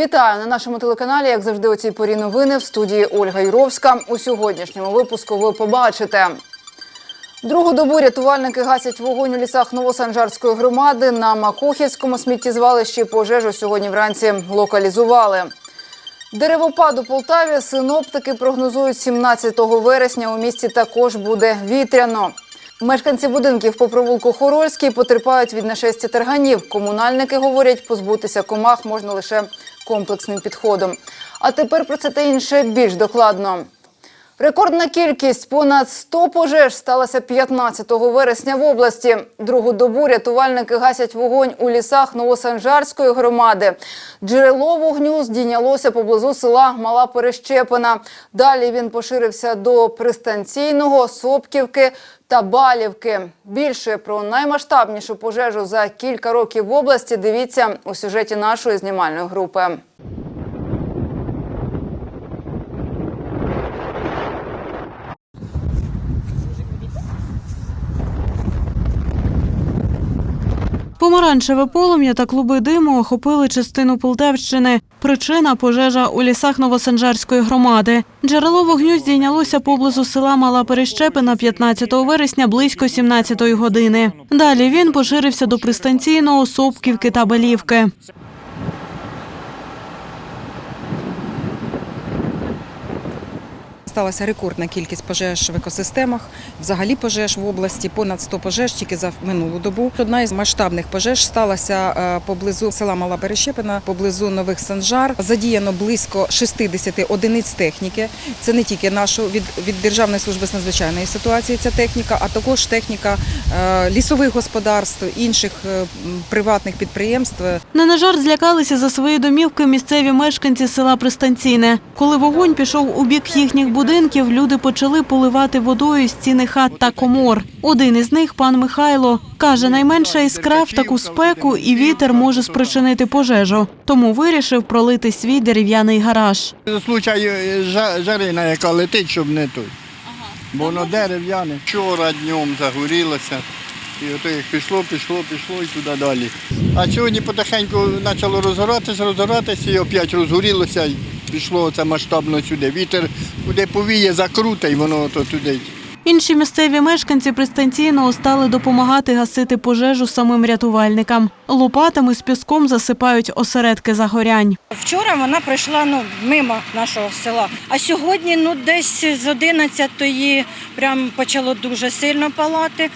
Вітаю на нашому телеканалі. Як завжди, у цій порі новини в студії Ольга Юровська. У сьогоднішньому випуску ви побачите. Другу добу рятувальники гасять вогонь у лісах Новосанжарської громади. На Макухівському сміттєзвалищі пожежу сьогодні вранці локалізували. Деревопад у Полтаві синоптики прогнозують 17 вересня. У місті також буде вітряно. Мешканці будинків по провулку Хорольський потерпають від нашестя тарганів. Комунальники говорять, позбутися комах можна лише комплексним підходом. А тепер про це та інше більш докладно. Рекордна кількість понад 100 пожеж сталася 15 вересня в області. Другу добу рятувальники гасять вогонь у лісах Новосанжарської громади. Джерело вогню здійнялося поблизу села Мала Перещепина. Далі він поширився до пристанційного, Сопківки та Балівки. Більше про наймасштабнішу пожежу за кілька років в області дивіться у сюжеті нашої знімальної групи. Помаранчеве полум'я та клуби диму охопили частину Полтавщини. Причина пожежа у лісах Новосанжарської громади. Джерело вогню здійнялося поблизу села Мала Перещепина 15 вересня близько 17 години. Далі він поширився до пристанційного, Сопківки та Белівки. Сталася рекордна кількість пожеж в екосистемах, взагалі пожеж в області, понад 100 пожеж тільки за минулу добу. Одна із масштабних пожеж сталася е, поблизу села Мала Перещепина, поблизу Нових Санжар. Задіяно близько 60 одиниць техніки. Це не тільки нашу від, від Державної служби з надзвичайної ситуації ця техніка, а також техніка е, лісових господарств, інших е, приватних підприємств. Не на жарт злякалися за свої домівки місцеві мешканці села Пристанційне. Коли вогонь пішов у бік їхніх будинків, люди почали поливати водою стіни хат та комор. Один із них, пан Михайло, каже, найменша іскра в таку спеку і вітер може спричинити пожежу. Тому вирішив пролити свій дерев'яний гараж. Случай е, жарина, яка летить, щоб не той. Бо воно дерев'яне. Вчора днем загорілося. І ото як пішло, пішло, пішло і туди далі. А сьогодні потихеньку почало розгоратися, розгоратися і опять розгорілося пішло це масштабно сюди. Вітер куди повіє, закруте, і воно то туди. Інші місцеві мешканці пристанційного стали допомагати гасити пожежу самим рятувальникам. Лопатами з піском засипають осередки загорянь. Вчора вона пройшла ну, мимо нашого села, а сьогодні ну, десь з 11-ї прям почало дуже сильно палати.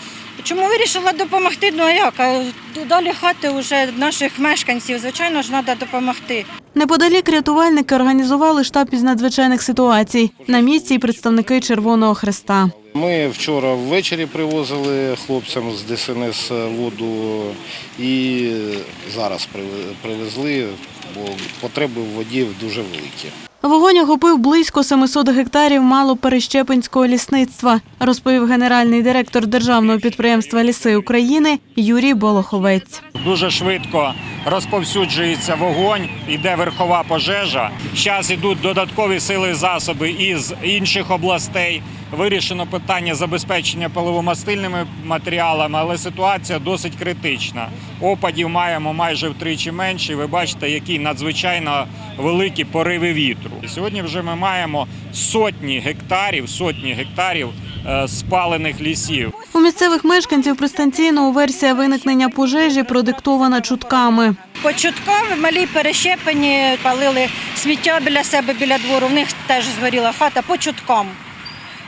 Чому вирішила допомогти? Ну а як? А Далі хати вже наших мешканців, звичайно ж, треба допомогти. Неподалік рятувальники організували штаб із надзвичайних ситуацій. На місці представники Червоного Хреста. Ми вчора ввечері привозили хлопцям з ДСНС воду і зараз приве- привезли, бо потреби в воді дуже великі. Вогонь охопив близько 700 гектарів малоперещепинського лісництва, розповів генеральний директор державного підприємства Ліси України Юрій Болоховець. Дуже швидко розповсюджується вогонь, іде верхова пожежа. Зараз йдуть додаткові сили і засоби із інших областей. Вирішено питання забезпечення паливомастильними матеріалами, але ситуація досить критична. Опадів маємо майже втричі менше. і Ви бачите, які надзвичайно великі пориви вітру. Сьогодні вже ми маємо сотні гектарів, сотні гектарів е, спалених лісів. У місцевих мешканців пристанційного версія виникнення пожежі продиктована чутками. По чуткам в малій перещепені палили сміття біля себе, біля двору. В них теж згоріла хата по чуткам.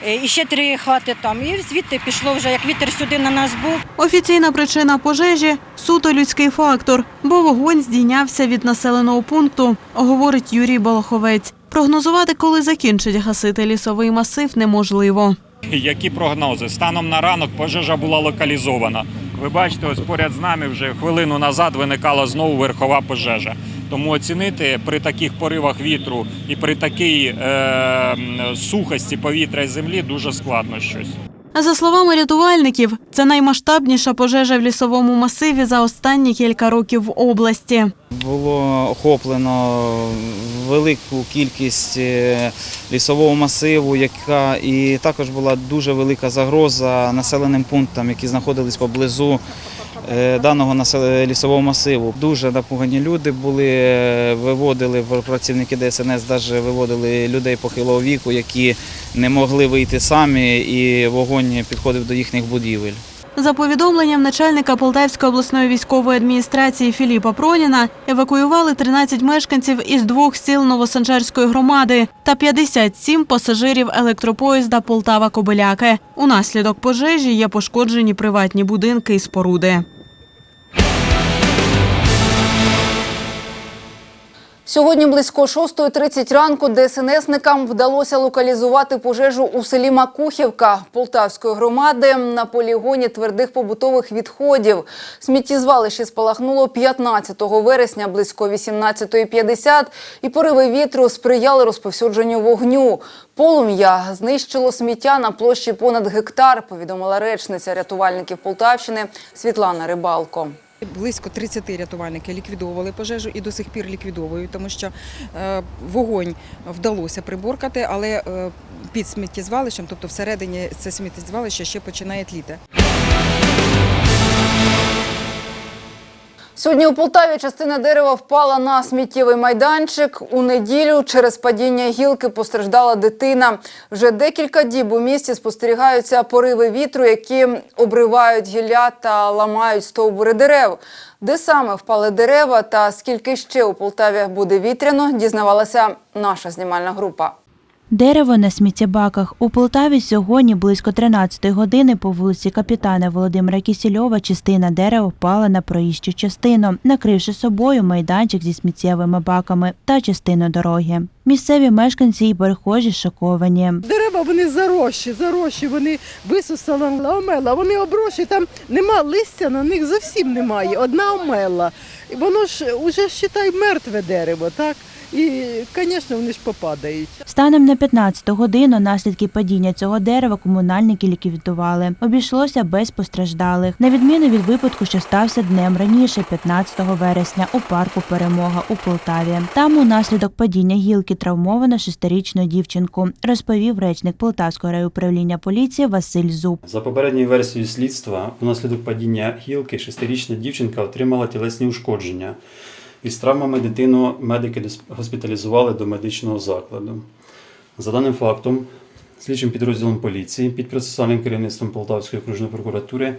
Е, І ще три хати там. І звідти пішло вже, як вітер сюди на нас був. Офіційна причина пожежі суто людський фактор, бо вогонь здійнявся від населеного пункту, говорить Юрій Балаховець. Прогнозувати, коли закінчить гасити лісовий масив, неможливо. Які прогнози? Станом на ранок пожежа була локалізована. Ви бачите, ось поряд з нами вже хвилину назад виникала знову верхова пожежа. Тому оцінити при таких поривах вітру і при такій е, сухості повітря і землі дуже складно щось. За словами рятувальників, це наймасштабніша пожежа в лісовому масиві за останні кілька років в області. Було охоплено велику кількість е, лісового масиву, яка і також була дуже велика загроза населеним пунктам, які знаходились поблизу даного насел- лісового масиву. Дуже напугані люди були, е, виводили працівники ДСНС, навіть виводили людей похилого віку, які не могли вийти самі, і вогонь підходив до їхніх будівель. За повідомленням начальника Полтавської обласної військової адміністрації Філіпа Проніна, евакуювали 13 мешканців із двох сіл Новосанжарської громади та 57 пасажирів електропоїзда Полтава-Кобиляки. Унаслідок пожежі є пошкоджені приватні будинки і споруди. Сьогодні близько 6.30 ранку ДСНСникам вдалося локалізувати пожежу у селі Макухівка Полтавської громади на полігоні твердих побутових відходів. Сміттєзвалище спалахнуло 15 вересня близько 18.50 і пориви вітру сприяли розповсюдженню вогню. Полум'я знищило сміття на площі понад гектар, повідомила речниця рятувальників Полтавщини Світлана Рибалко. Близько 30 рятувальників ліквідовували пожежу і до сих пір ліквідовують, тому що е, вогонь вдалося приборкати, але е, під сміттєзвалищем, тобто всередині це сміттєзвалище ще починає тліти. Сьогодні у Полтаві частина дерева впала на сміттєвий майданчик. У неділю через падіння гілки постраждала дитина. Вже декілька діб у місті спостерігаються пориви вітру, які обривають гілля та ламають стовбури дерев. Де саме впали дерева та скільки ще у Полтаві буде вітряно, дізнавалася наша знімальна група. Дерево на сміттєбаках. У Полтаві сьогодні близько 13 години по вулиці капітана Володимира Кісільова частина дерева впала на проїжджу частину, накривши собою майданчик зі сміттєвими баками та частину дороги. Місцеві мешканці і перехожі шоковані. Дерева вони зарощі, зарощі, вони висусала омела, вони оброші, там нема листя, на них зовсім немає. Одна омела. Воно ж уже считай мертве дерево, так? І, звісно, вони ж попадають. Станом на 15 годину наслідки падіння цього дерева комунальники ліквідували. Обійшлося без постраждалих. На відміну від випадку, що стався днем раніше, 15 вересня, у парку Перемога у Полтаві. Там унаслідок падіння гілки травмовано шестирічну дівчинку, розповів речник Полтавського райуправління поліції Василь Зуб. За попередньою версією слідства, внаслідок падіння гілки шестирічна дівчинка отримала тілесні ушкодження. Із травмами дитину медики госпіталізували до медичного закладу. За даним фактом, слідчим підрозділом поліції під процесуальним керівництвом Полтавської окружної прокуратури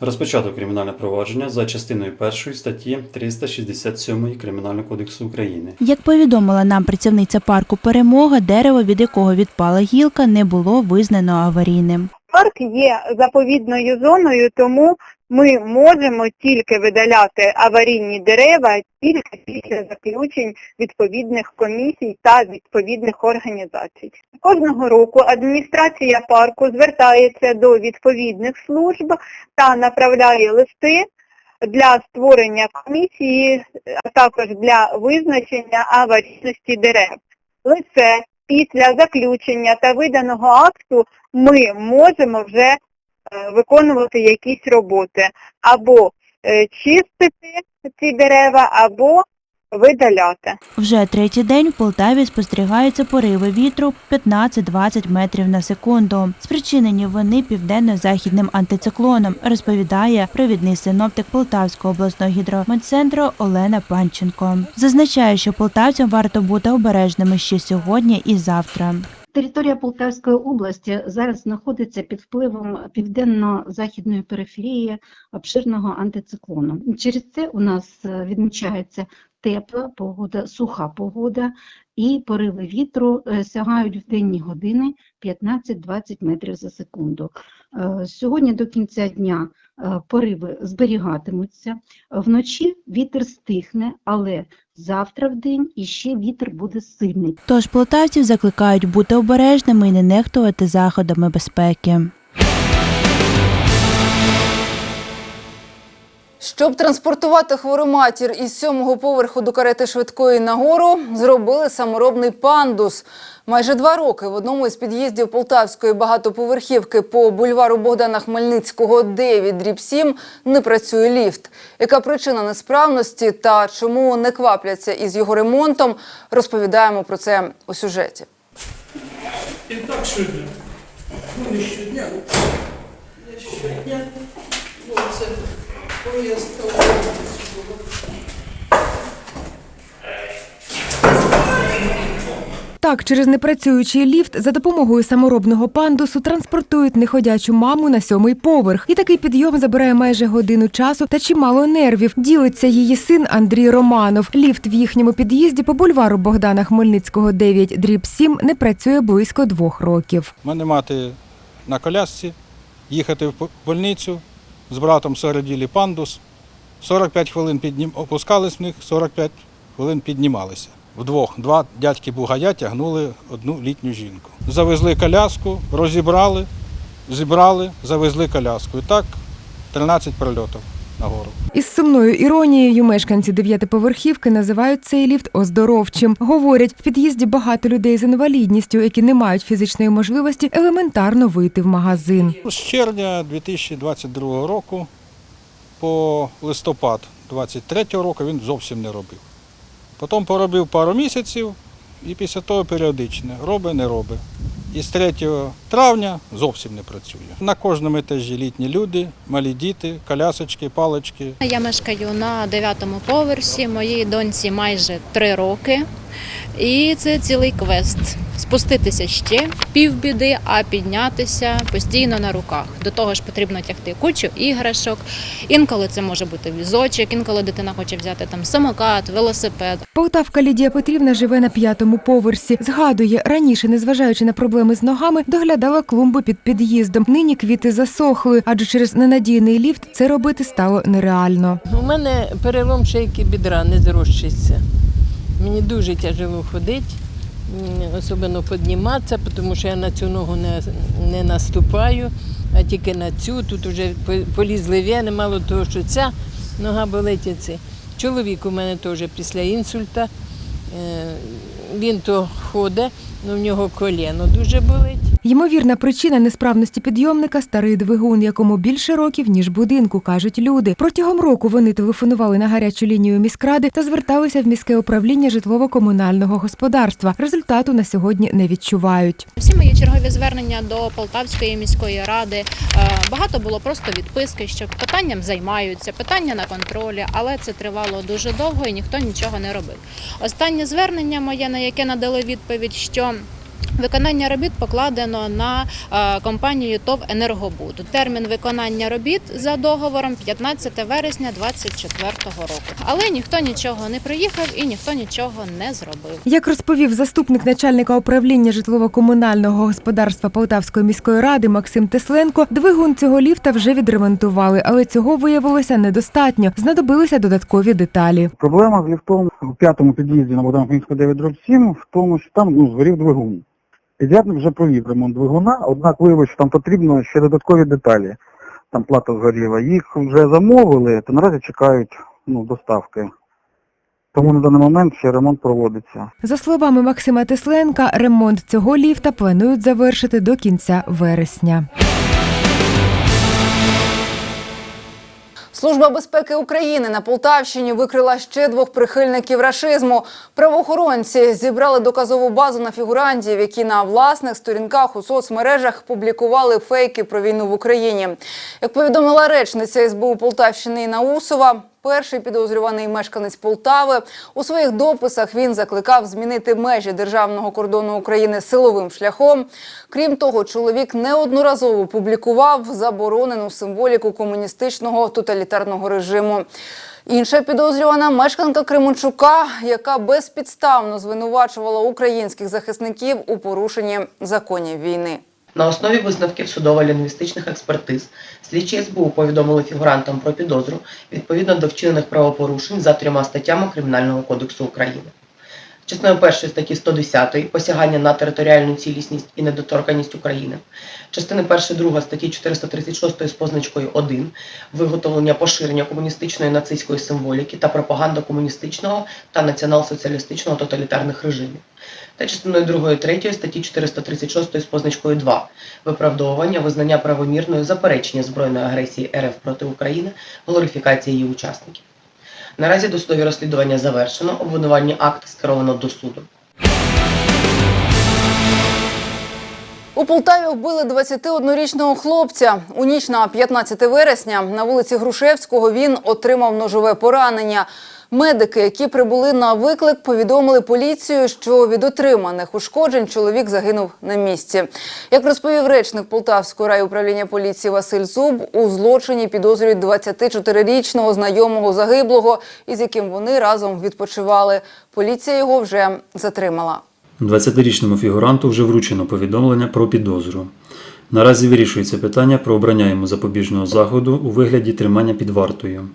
розпочато кримінальне провадження за частиною 1 статті 367 Кримінального кодексу України. Як повідомила нам працівниця парку Перемога, дерево, від якого відпала гілка, не було визнано аварійним. Парк є заповідною зоною, тому ми можемо тільки видаляти аварійні дерева тільки після заключень відповідних комісій та відповідних організацій. Кожного року адміністрація парку звертається до відповідних служб та направляє листи для створення комісії, а також для визначення аварійності дерев. Лише після заключення та виданого акту ми можемо вже е, виконувати якісь роботи. Або е, чистити ці дерева, або видаляти. Вже третій день в Полтаві спостерігаються пориви вітру 15-20 метрів на секунду. Спричинені вони південно-західним антициклоном, розповідає провідний синоптик Полтавського обласного гідрометцентру Олена Панченко. Зазначає, що полтавцям варто бути обережними ще сьогодні і завтра. Територія Полтавської області зараз знаходиться під впливом південно-західної периферії обширного антициклону. Через це у нас е, відмічається тепла погода, суха погода і пориви вітру е, сягають в денні години 15-20 метрів за секунду. Е, Сьогодні до кінця дня е, пориви зберігатимуться. Вночі вітер стихне, але завтра в день іще вітер буде сильний. Тож полтавців закликають бути обережними і не нехтувати заходами безпеки. Щоб транспортувати хвору матір із сьомого поверху до карети швидкої нагору, зробили саморобний пандус. Майже два роки в одному із під'їздів Полтавської багатоповерхівки по бульвару Богдана Хмельницького 9 дріб 7 не працює ліфт. Яка причина несправності та чому не квапляться із його ремонтом, розповідаємо про це у сюжеті. І так щодня. Ну, не щодня. Не щодня. Так, через непрацюючий ліфт за допомогою саморобного пандусу транспортують неходячу маму на сьомий поверх. І такий підйом забирає майже годину часу та чимало нервів. Ділиться її син Андрій Романов. Ліфт в їхньому під'їзді по бульвару Богдана Хмельницького 9 дріб 7 не працює близько двох років. Мене мати на колясці, їхати в больницю, з братом сороділі пандус. 45 хвилин піднім... опускались в них, 45 хвилин піднімалися. Вдвох два дядьки бугая тягнули одну літню жінку. Завезли коляску, розібрали, зібрали, завезли коляску. І так 13 прильотів нагору. Із сумною іронією мешканці дев'ятиповерхівки називають цей ліфт оздоровчим. Говорять, в під'їзді багато людей з інвалідністю, які не мають фізичної можливості елементарно вийти в магазин. З червня 2022 року по листопад 2023 року він зовсім не робив. Потім поробив пару місяців і після того періодично робить, не робить. І з 3 травня зовсім не працює. На кожному етажі літні люди, малі діти, колясочки, палички. Я мешкаю на дев'ятому поверсі, моїй доньці майже три роки. І це цілий квест. Спуститися ще півбіди, а піднятися постійно на руках. До того ж потрібно тягти кучу іграшок. Інколи це може бути візочок, інколи дитина хоче взяти там самокат, велосипед. Полтавка Лідія Петрівна живе на п'ятому поверсі. Згадує, раніше, незважаючи на проблеми з ногами, доглядала клумби під під'їздом. Нині квіти засохли, адже через ненадійний ліфт це робити стало нереально. У мене перелом шийки бідра не зрощиться. Мені дуже тяжело ходити, особливо підніматися, тому що я на цю ногу не, не наступаю, а тільки на цю. Тут вже полізли вени, мало того, що ця нога болить. і це. Чоловік у мене теж після інсульта. Е, Він то ходить, але в нього коліно дуже болить. Ймовірна причина несправності підйомника старий двигун, якому більше років ніж будинку, кажуть люди. Протягом року вони телефонували на гарячу лінію міськради та зверталися в міське управління житлово-комунального господарства. Результату на сьогодні не відчувають. Всі мої чергові звернення до Полтавської міської ради е, багато було просто відписки, що питанням займаються, питання на контролі, але це тривало дуже довго і ніхто нічого не робив. Останнє звернення моє, на яке надали відповідь, що Виконання робіт покладено на е, компанію ТОВ «Енергобуд». Термін виконання робіт за договором 15 вересня 2024 року. Але ніхто нічого не приїхав і ніхто нічого не зробив. Як розповів заступник начальника управління житлово-комунального господарства Полтавської міської ради Максим Тесленко, двигун цього ліфта вже відремонтували, але цього виявилося недостатньо. Знадобилися додаткові деталі. Проблема з ліфтом у п'ятому під'їзді на Хмельницького 9 7 в тому, що там ну, згорів двигун. Підрядник вже провів ремонт двигуна, однак виявилося, що там потрібно ще додаткові деталі. Там плата згоріла. Їх вже замовили, то наразі чекають ну, доставки. Тому на даний момент ще ремонт проводиться. За словами Максима Тесленка, ремонт цього ліфта планують завершити до кінця вересня. Служба безпеки України на Полтавщині викрила ще двох прихильників рашизму. Правоохоронці зібрали доказову базу на фігурантів, які на власних сторінках у соцмережах публікували фейки про війну в Україні. Як повідомила речниця СБУ Полтавщини Інна Усова, перший підозрюваний мешканець Полтави у своїх дописах він закликав змінити межі державного кордону України силовим шляхом. Крім того, чоловік неодноразово публікував заборонену символіку комуністичного тоталітарного режиму. Інша підозрювана мешканка Кременчука, яка безпідставно звинувачувала українських захисників у порушенні законів війни. На основі висновків судово-лінгвістичних експертиз слідчі СБУ повідомили фігурантам про підозру відповідно до вчинених правопорушень за трьома статтями Кримінального кодексу України. Частиною першої статті 110 посягання на територіальну цілісність і недоторканність України, частини 1-2 статті 436 з позначкою 1 виготовлення поширення комуністичної нацистської символіки та пропаганда комуністичного та націонал-соціалістичного тоталітарних режимів та частиною 2 3 статті 436 з позначкою 2 виправдовування визнання правомірною заперечення збройної агресії РФ проти України, глорифікація її учасників. Наразі досудові розслідування завершено, обвинувальні акти скеровано до суду. У Полтаві вбили 21-річного хлопця. У ніч на 15 вересня на вулиці Грушевського він отримав ножове поранення. Медики, які прибули на виклик, повідомили поліцію, що від отриманих ушкоджень чоловік загинув на місці. Як розповів речник Полтавського райуправління поліції Василь Зуб, у злочині підозрюють 24-річного знайомого загиблого, із яким вони разом відпочивали. Поліція його вже затримала. 20-річному фігуранту вже вручено повідомлення про підозру. Наразі вирішується питання про обрання йому запобіжного заходу у вигляді тримання під вартою.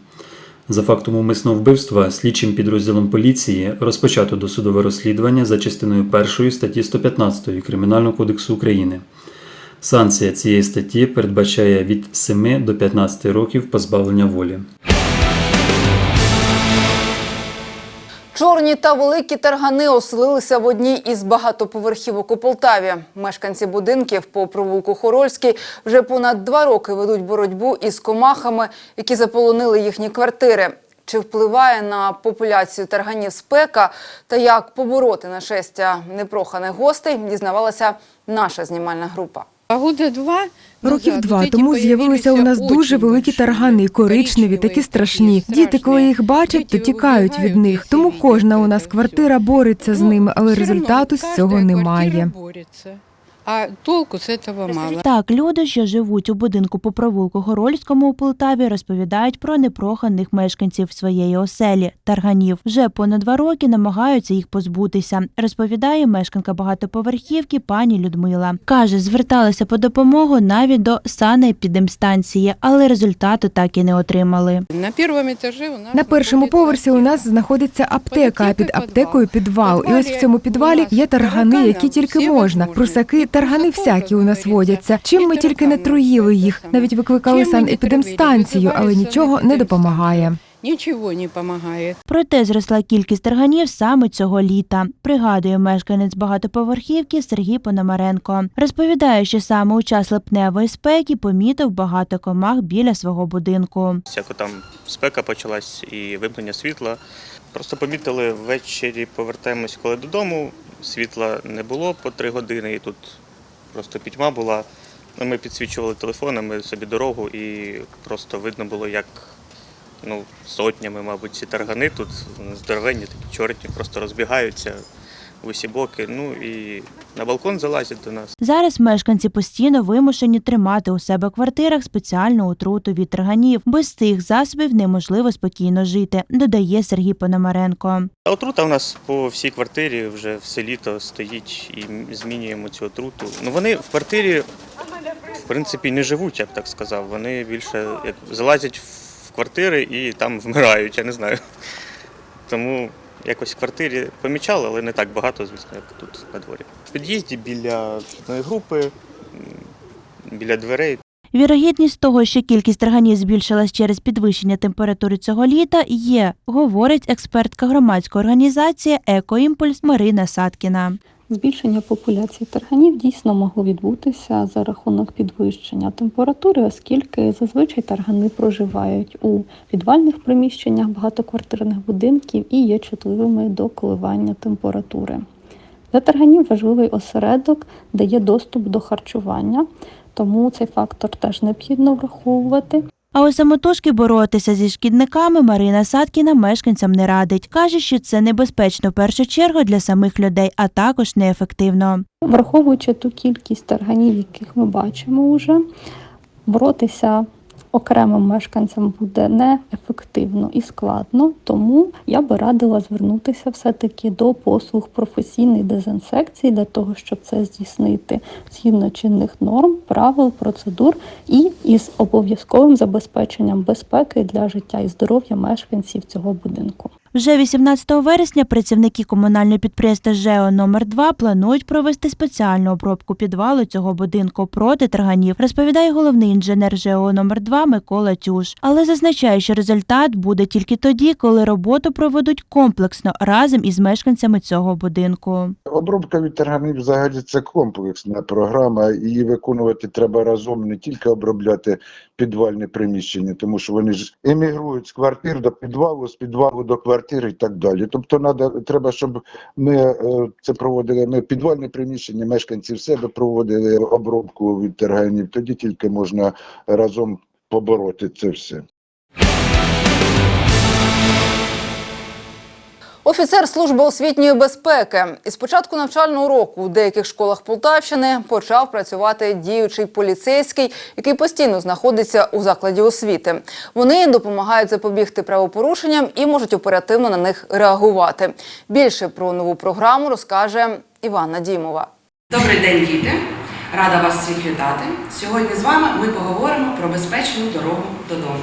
За фактом умисного вбивства слідчим підрозділом поліції розпочато досудове розслідування за частиною 1 статті 115 Кримінального кодексу України. Санкція цієї статті передбачає від 7 до 15 років позбавлення волі. Чорні та великі таргани оселилися в одній із багатоповерхівок у Полтаві. Мешканці будинків по провулку Хорольський вже понад два роки ведуть боротьбу із комахами, які заполонили їхні квартири. Чи впливає на популяцію тарганів спека та як побороти нашестя непроханих гостей, дізнавалася наша знімальна група. Два Років два тому з'явилися у нас дуже великі таргани, коричневі, такі страшні. Діти, коли їх бачать, то тікають від них. Тому кожна у нас квартира бореться з ними, але результату з цього немає. А толку з цього мало. Так, люди, що живуть у будинку по провулку Горольському у Полтаві, розповідають про непроханих мешканців своєї оселі тарганів. Вже понад два роки намагаються їх позбутися. Розповідає мешканка багатоповерхівки пані Людмила. каже, зверталися по допомогу навіть до санепідемстанції, але результату так і не отримали. На першому етажі у нас На першому поверсі у нас знаходиться аптека, а під аптекою підвал. І ось в цьому підвалі є таргани, які тільки можна. Прусаки, таргани всякі у нас водяться. Чим ми тільки не труїли їх, навіть викликали санепідемстанцію, але нічого не допомагає. нічого не допомагає. Проте зросла кількість тарганів саме цього літа. Пригадує мешканець багатоповерхівки Сергій Пономаренко. Розповідає, що саме у час липневої спеки помітив багато комах біля свого будинку. Всяко там спека почалась і вимкнення світла. Просто помітили ввечері, повертаємось коли додому. Світла не було по три години, і тут просто пітьма була. Ну, Ми підсвічували телефонами собі дорогу, і просто видно було, як ну, сотнями, мабуть, ці таргани тут здоровенні, такі чорні, просто розбігаються усі боки. Ну і на балкон залазять до нас. Зараз мешканці постійно вимушені тримати у себе в квартирах спеціальну отруту від тарганів. Без цих засобів неможливо спокійно жити, додає Сергій Пономаренко. Отрута у нас по всій квартирі вже все літо стоїть і змінюємо цю отруту. Ну вони в квартирі в принципі не живуть, я б так сказав. Вони більше як залазять в квартири і там вмирають, я не знаю. Тому якось в квартирі помічали, але не так багато, звісно, як тут на дворі. В під'їзді біля групи, біля дверей Вірогідність того, що кількість тарганів збільшилась через підвищення температури цього літа, є, говорить експертка громадської організації Екоімпульс Марина Саткіна. Збільшення популяції тарганів дійсно могло відбутися за рахунок підвищення температури, оскільки зазвичай таргани проживають у підвальних приміщеннях багатоквартирних будинків і є чутливими до коливання температури. Для тарганів важливий осередок, де є доступ до харчування, тому цей фактор теж необхідно враховувати. А ось самотужки боротися зі шкідниками Марина Саткіна мешканцям не радить. Каже, що це небезпечно в першу чергу для самих людей, а також неефективно. Враховуючи ту кількість тарганів, яких ми бачимо вже, боротися окремим мешканцям буде неефективно і складно, тому я би радила звернутися все-таки до послуг професійної дезінсекції для того, щоб це здійснити згідно чинних норм, правил, процедур і із обов'язковим забезпеченням безпеки для життя і здоров'я мешканців цього будинку. Вже 18 вересня працівники комунального підприємства ЖЕО номер 2 планують провести спеціальну обробку підвалу цього будинку проти тарганів, розповідає головний інженер ЖЕО номер 2 Микола Тюш. Але зазначає, що результат буде тільки тоді, коли роботу проведуть комплексно разом із мешканцями цього будинку. Обробка від тарганів взагалі це комплексна програма. Її виконувати треба разом, не тільки обробляти підвальне приміщення, тому що вони ж емігрують з квартир до підвалу, з підвалу до квартир. квартири і так далі. Тобто надо, треба, щоб ми е, це проводили, ми підвальне приміщення, мешканці в себе проводили обробку від терганів, тоді тільки можна разом побороти це все. Офіцер служби освітньої безпеки із початку навчального року у деяких школах Полтавщини почав працювати діючий поліцейський, який постійно знаходиться у закладі освіти. Вони допомагають запобігти правопорушенням і можуть оперативно на них реагувати. Більше про нову програму розкаже Іванна Дімова. Добрий день, діти! Рада вас всіх вітати. Сьогодні з вами ми поговоримо про безпечну дорогу додому.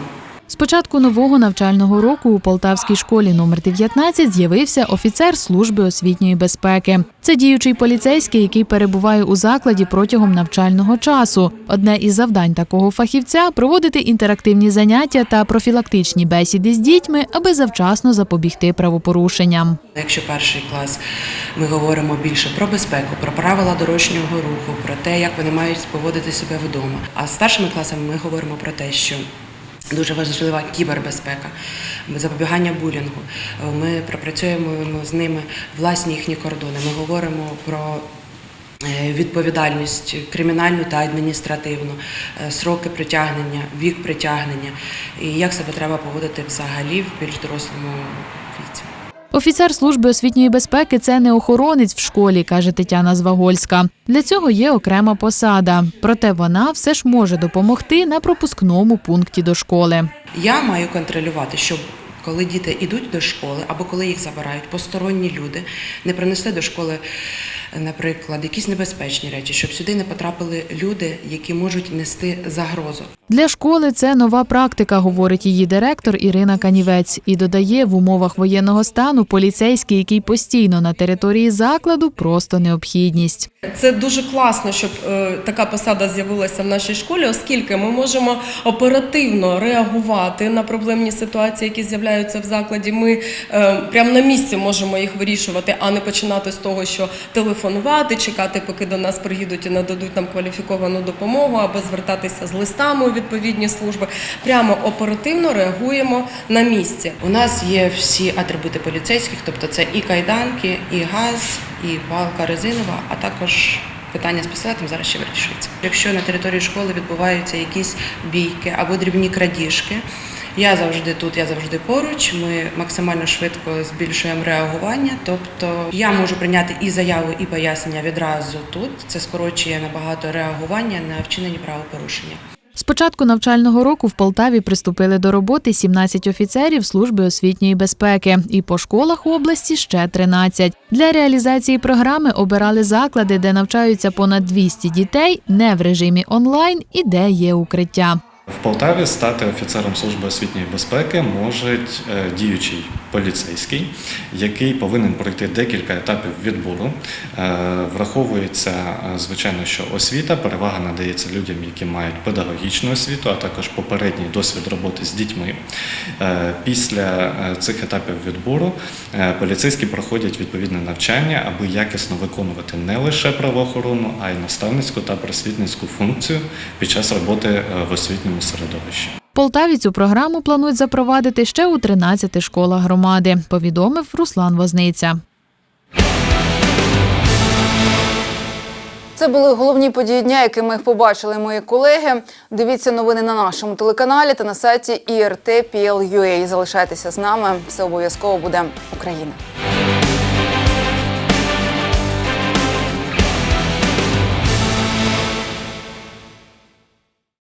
З початку нового навчального року у Полтавській школі номер 19 з'явився офіцер служби освітньої безпеки. Це діючий поліцейський, який перебуває у закладі протягом навчального часу. Одне із завдань такого фахівця проводити інтерактивні заняття та профілактичні бесіди з дітьми, аби завчасно запобігти правопорушенням. Якщо перший клас ми говоримо більше про безпеку, про правила дорожнього руху, про те, як вони мають поводити себе вдома. А з старшими класами ми говоримо про те, що Дуже важлива кібербезпека, запобігання булінгу. Ми пропрацюємо з ними власні їхні кордони. Ми говоримо про е, відповідальність кримінальну та адміністративну, е, сроки притягнення, вік притягнення і як себе треба поводити взагалі в більш дорослому. Офіцер служби освітньої безпеки це не охоронець в школі, каже Тетяна Звагольська. Для цього є окрема посада. Проте вона все ж може допомогти на пропускному пункті до школи. Я маю контролювати, щоб коли діти йдуть до школи або коли їх забирають, посторонні люди не принесли до школи, наприклад, якісь небезпечні речі, щоб сюди не потрапили люди, які можуть нести загрозу. Для школи це нова практика, говорить її директор Ірина Канівець. І додає, в умовах воєнного стану поліцейський, який постійно на території закладу, просто необхідність. Це дуже класно, щоб е, така посада з'явилася в нашій школі, оскільки ми можемо оперативно реагувати на проблемні ситуації, які з'являються в закладі. Ми е, прямо на місці можемо їх вирішувати, а не починати з того, що телефонувати, чекати, поки до нас приїдуть і нададуть нам кваліфіковану допомогу, або звертатися з листами у відповідні служби. Прямо оперативно реагуємо на місці. У нас є всі атрибути поліцейських, тобто це і кайданки, і газ, і палка резинова, а також питання з пістолетом зараз ще вирішується. Якщо на території школи відбуваються якісь бійки або дрібні крадіжки, я завжди тут, я завжди поруч. Ми максимально швидко збільшуємо реагування. Тобто я можу прийняти і заяву, і пояснення відразу тут. Це скорочує набагато реагування на вчинені правопорушення. З початку навчального року в Полтаві приступили до роботи 17 офіцерів служби освітньої безпеки, і по школах області ще 13. Для реалізації програми обирали заклади, де навчаються понад 200 дітей, не в режимі онлайн і де є укриття. В Полтаві стати офіцером служби освітньої безпеки може діючий поліцейський, який повинен пройти декілька етапів відбору. Е, Враховується, е, звичайно, що освіта, перевага надається людям, які мають педагогічну освіту, а також попередній досвід роботи з дітьми. Е, Після цих етапів відбору поліцейські проходять відповідне навчання, аби якісно виконувати не лише правоохоронну, а й наставницьку та просвітницьку функцію під час роботи в освітньому середовищі. В Полтаві цю програму планують запровадити ще у 13 школах громади, повідомив Руслан Возниця. Це були головні події дня, якими побачили мої колеги. Дивіться новини на нашому телеканалі та на сайті IRT.PL.UA. Залишайтеся з нами. Все обов'язково буде Україна.